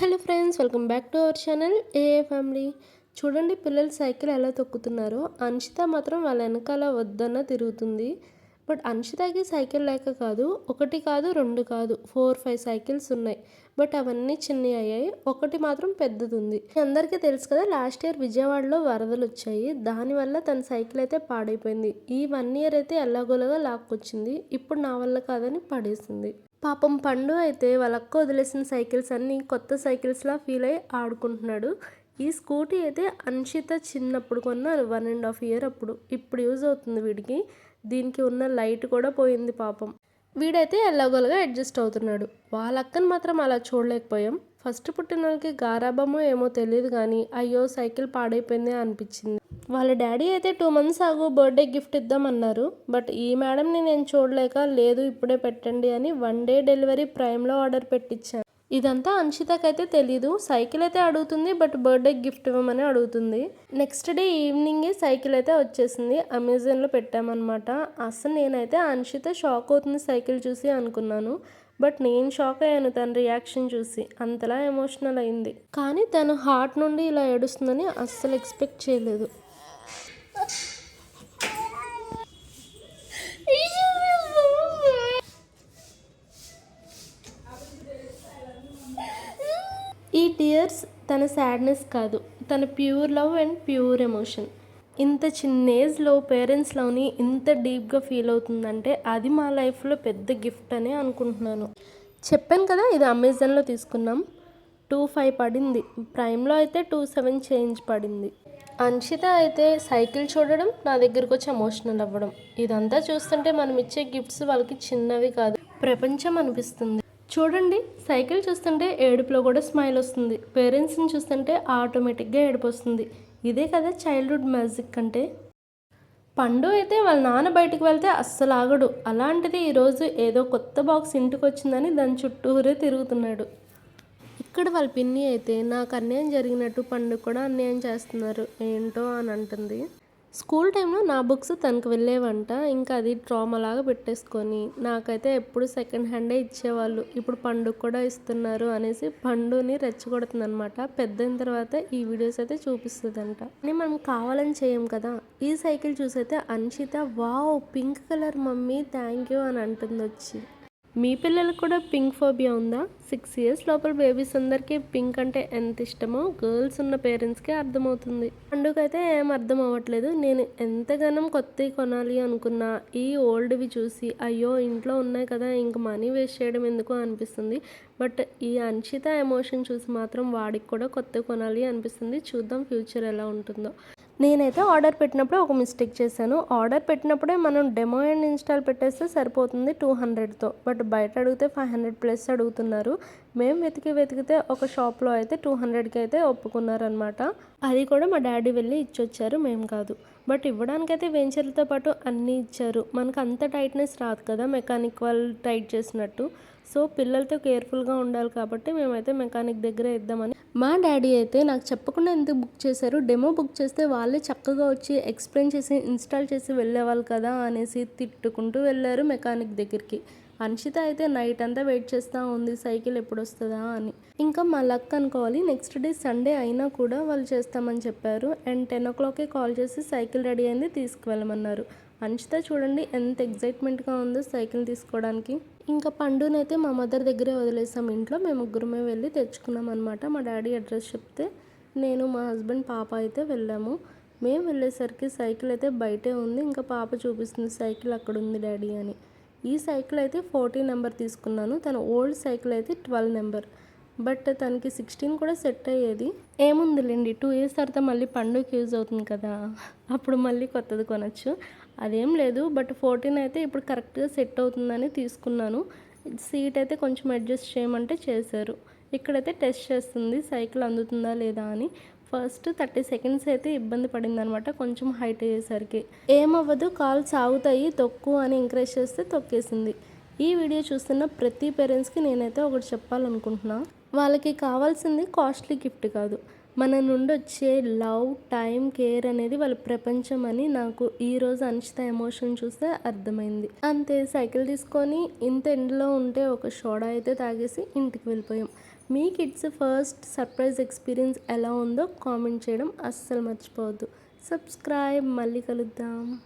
Hello friends welcome back to our channel a family చూడండి పిల్లలు cycle ఎలా తొక్కుతున్నారో. అన్షిత మాత్రం వాళ్ళ వెనకాల వద్దన్న తిరుగుతుంది. బట్ అన్షితకి సైకిల్ లేక కాదు ఒకటి కాదు రెండు కాదు ఫోర్ ఫైవ్ సైకిల్స్ ఉన్నాయి. బట్ అవన్నీ చిన్నవి అయ్యాయి. ఒకటి మాత్రం పెద్దది ఉంది అందరికీ తెలుసు కదా లాస్ట్ ఇయర్ విజయవాడలో వరదలు వచ్చాయి. దానివల్ల తన సైకిల్ అయితే పాడైపోయింది. ఈ వన్ ఇయర్ అయితే ఎల్లాగోలగా లాక్కొచ్చింది. ఇప్పుడు నా వల్ల కాదని పడేసింది. పాపం పండు అయితే వాళ్ళక్క వదిలేసిన సైకిల్స్ అన్నీ కొత్త సైకిల్స్లా ఫీల్ అయ్యి ఆడుకుంటున్నాడు. ఈ స్కూటీ అయితే అన్షిత చిన్నప్పుడు కొన్న వన్ అండ్ హాఫ్ ఇయర్ అప్పుడు. ఇప్పుడు యూజ్ అవుతుంది వీడికి. దీనికి ఉన్న లైట్ కూడా పోయింది పాపం. వీడైతే ఎల్లగోలుగా అడ్జస్ట్ అవుతున్నాడు. వాళ్ళ అక్కను మాత్రం అలా చూడలేకపోయాం. ఫస్ట్ పుట్టిన వాళ్ళకి గారాబమో ఏమో తెలియదు కానీ అయ్యో సైకిల్ పాడైపోయింది అనిపించింది. వాళ్ళ డాడీ అయితే టూ మంత్స్ ఆగు బర్త్డే గిఫ్ట్ ఇద్దామన్నారు. బట్ ఈ మేడంని నేను చూడలేక లేదు ఇప్పుడే పెట్టండి అని వన్ డే డెలివరీ ప్రైమ్లో ఆర్డర్ పెట్టించాను ఇదంతా అన్షితకైతే తెలీదు. సైకిల్ అయితే అడుగుతుంది బట్ బర్త్డే గిఫ్ట్ ఇవ్వమని అడుగుతుంది. నెక్స్ట్ డే ఈవినింగే సైకిల్ అయితే వచ్చేసింది. అమెజాన్లో పెట్టామన్నమాట. అసలు నేనైతే అన్షిత షాక్ అవుతుంది సైకిల్ చూసి అనుకున్నాను. బట్ నేను షాక్ అయ్యాను తన రియాక్షన్ చూసి. అంతలా ఎమోషనల్ అయింది. కానీ తను హార్ట్ నుండి ఇలా ఏడుస్తుందని అస్సలు ఎక్స్పెక్ట్ చేయలేదు. ఈ టీయర్స్ తన సాడ్నెస్ కాదు తన pure love and pure emotion ఇంత చిన్న ఏజ్లో పేరెంట్స్లోని ఇంత డీప్గా ఫీల్ అవుతుందంటే అది మా లైఫ్లో పెద్ద గిఫ్ట్ అని అనుకుంటున్నాను. చెప్పాను కదా ఇది అమెజాన్లో తీసుకున్నాం. టూ ఫైవ్ పడింది. ప్రైమ్లో అయితే టూ సెవెన్ చేంజ్ పడింది. అన్షిత అయితే సైకిల్ చూడడం నా దగ్గరకు వచ్చి ఎమోషనల్ అవ్వడం. ఇదంతా చూస్తుంటే మనం ఇచ్చే గిఫ్ట్స్ వాళ్ళకి చిన్నవి కాదు ప్రపంచం అనిపిస్తుంది. చూడండి సైకిల్ చూస్తుంటే ఏడుపులో కూడా స్మైల్ వస్తుంది. పేరెంట్స్ని చూస్తుంటే ఆటోమేటిక్గా ఏడుపు వస్తుంది. ఇదే కదా చైల్డ్హుడ్ మ్యాజిక్ అంటే. పండు అయితే వాళ్ళ నాన్న బయటకు వెళ్తే అస్సలు ఆగడు. అలాంటిది ఈరోజు ఏదో కొత్త బాక్స్ ఇంటికి వచ్చిందని దాని చుట్టూరే తిరుగుతున్నాడు. ఇక్కడ వాళ్ళ పిన్ని అయితే నాకు అన్యాయం జరిగినట్టు పండుగ కూడా అన్యాయం చేస్తున్నారు. ఏంటో అని అంటుంది. స్కూల్ టైంలో నా బుక్స్ తనకు వెళ్ళేవంట. ఇంకా అది ట్రామా లాగా పెట్టేసుకొని నాకైతే ఎప్పుడు సెకండ్ హ్యాండే ఇచ్చేవాళ్ళు. ఇప్పుడు పండుగ కూడా ఇస్తున్నారు అనేసి పండుని రెచ్చగొడుతుంది అనమాట పెద్దయిన తర్వాత ఈ వీడియోస్ అయితే చూపిస్తుందంట. అని మనం కావాలని చేయం కదా. ఈ cycle చూసైతే Anshita wow pink colour mummy thank you అని అంటుంది వచ్చి. మీ పిల్లలకు కూడా పింక్ ఫోబియా ఉందా? సిక్స్ ఇయర్స్ లోపల బేబీస్ అందరికీ పింక్ అంటే ఎంత ఇష్టమో గర్ల్స్ ఉన్న పేరెంట్స్కే అర్థమవుతుంది. పండుగైతే ఏం అర్థం అవ్వట్లేదు. నేను ఎంతగానం కొత్తవి కొనాలి అనుకున్నా ఈ ఓల్డ్వి చూసి అయ్యో ఇంట్లో ఉన్నాయి కదా ఇంక మనీ వేస్ట్ చేయడం ఎందుకు? అనిపిస్తుంది. బట్ ఈ అన్షిత ఎమోషన్ చూసి మాత్రం వాడికి కూడా కొత్త కొనాలి అనిపిస్తుంది. చూద్దాం ఫ్యూచర్ ఎలా ఉంటుందో. నేనైతే ఆర్డర్ పెట్టినప్పుడే ఒక మిస్టేక్ చేశాను. ఆర్డర్ పెట్టినప్పుడే మనం డెమో అండ్ ఇన్స్టాల్ పెట్టేస్తే సరిపోతుంది టూ హండ్రెడ్తో. బట్ బయట అడిగితే ఫైవ్ హండ్రెడ్ ప్లస్ అడుగుతున్నారు. మేము వెతికి వెతికితే ఒక షాప్లో అయితే టూ హండ్రెడ్కి అయితే ఒప్పుకున్నారనమాట అది కూడా మా డాడీ వెళ్ళి ఇచ్చొచ్చారు మేము కాదు. బట్ ఇవ్వడానికైతే వెంచర్లతో పాటు అన్నీ ఇచ్చారు. మనకు అంత టైట్నెస్ రాదు కదా మెకానిక్ వాళ్ళు టైట్ చేసినట్టు. సో పిల్లలతో కేర్ఫుల్గా ఉండాలి కాబట్టి మేమైతే మెకానిక్ దగ్గర ఇద్దామని మా డాడీ అయితే నాకు చెప్పకుండా ఎందుకు బుక్ చేశారు? డెమో బుక్ చేస్తే వాళ్ళే చక్కగా వచ్చి ఎక్స్ప్లెయిన్ చేసి ఇన్స్టాల్ చేసి వెళ్ళేవాళ్ళు కదా అనేసి తిట్టుకుంటూ వెళ్ళారు మెకానిక్ దగ్గరికి. అన్షిత అయితే నైట్ అంతా వెయిట్ చేస్తూ ఉంది సైకిల్ ఎప్పుడు వస్తుందా అని. ఇంకా మా లక్ అనుకోవాలి నెక్స్ట్ డే సండే అయినా కూడా వాళ్ళు చేస్తామని చెప్పారు. అండ్ టెన్ ఓ క్లాక్కే కాల్ చేసి సైకిల్ రెడీ అయింది తీసుకువెళ్ళమన్నారు. అన్షిత చూడండి ఎంత ఎగ్జైట్మెంట్గా ఉందో సైకిల్ తీసుకోవడానికి. ఇంకా పండునైతే మా మదర్ దగ్గరే వదిలేసాం ఇంట్లో. మేము ముగ్గురమే వెళ్ళి తెచ్చుకున్నాం అనమాట మా డాడీ అడ్రస్ చెప్తే నేను మా హస్బెండ్ పాప అయితే వెళ్ళాము. మేము వెళ్ళేసరికి సైకిల్ అయితే బయటే ఉంది. ఇంకా పాప చూపిస్తుంది సైకిల్ అక్కడ ఉంది డాడీ అని. ఈ సైకిల్ అయితే ఫోర్టీ నెంబర్ తీసుకున్నాను. తన ఓల్డ్ సైకిల్ అయితే ట్వెల్వ్ నెంబర్. బట్ తనకి సిక్స్టీన్ కూడా సెట్ అయ్యేది. ఏముందిలేండి టూ ఇయర్స్ తర్వాత మళ్ళీ పండుగకి యూజ్ అవుతుంది కదా. అప్పుడు మళ్ళీ కొత్తది కొనచ్చు. అదేం లేదు బట్ ఫోర్టీన్ అయితే ఇప్పుడు కరెక్ట్గా సెట్ అవుతుందని తీసుకున్నాను. సీట్ అయితే కొంచెం అడ్జస్ట్ చేయమంటే చేశారు. ఇక్కడైతే టెస్ట్ చేస్తుంది సైకిల్ అందుతుందా లేదా అని. ఫస్ట్ థర్టీ సెకండ్స్ అయితే ఇబ్బంది పడింది అనమాట కొంచెం హైట్ అయ్యేసరికి. ఏమవ్వదు కాల్ సాగుతాయి తొక్కు అని ఎంకరేజ్ చేస్తే తొక్కేసింది. ఈ వీడియో చూస్తున్న ప్రతి పేరెంట్స్కి నేనైతే ఒకటి చెప్పాలనుకుంటున్నా. వాళ్ళకి కావాల్సింది కాస్ట్లీ గిఫ్ట్ కాదు. మన నుండి వచ్చే లవ్ టైం కేర్ అనేది వాళ్ళ ప్రపంచం అని నాకు ఈరోజు అనిచిత ఎమోషన్ చూస్తే అర్థమైంది. అంతే సైకిల్ తీసుకొని ఇంత ఎండలో ఉంటే ఒక షోడా అయితే తాగేసి ఇంటికి వెళ్ళిపోయాం. మీ కిడ్స్ ఫస్ట్ సర్ప్రైజ్ ఎక్స్పీరియన్స్ ఎలా ఉందో కామెంట్ చేయడం అస్సలు మర్చిపోవద్దు. సబ్స్క్రైబ్ మళ్ళీ కలుద్దాం.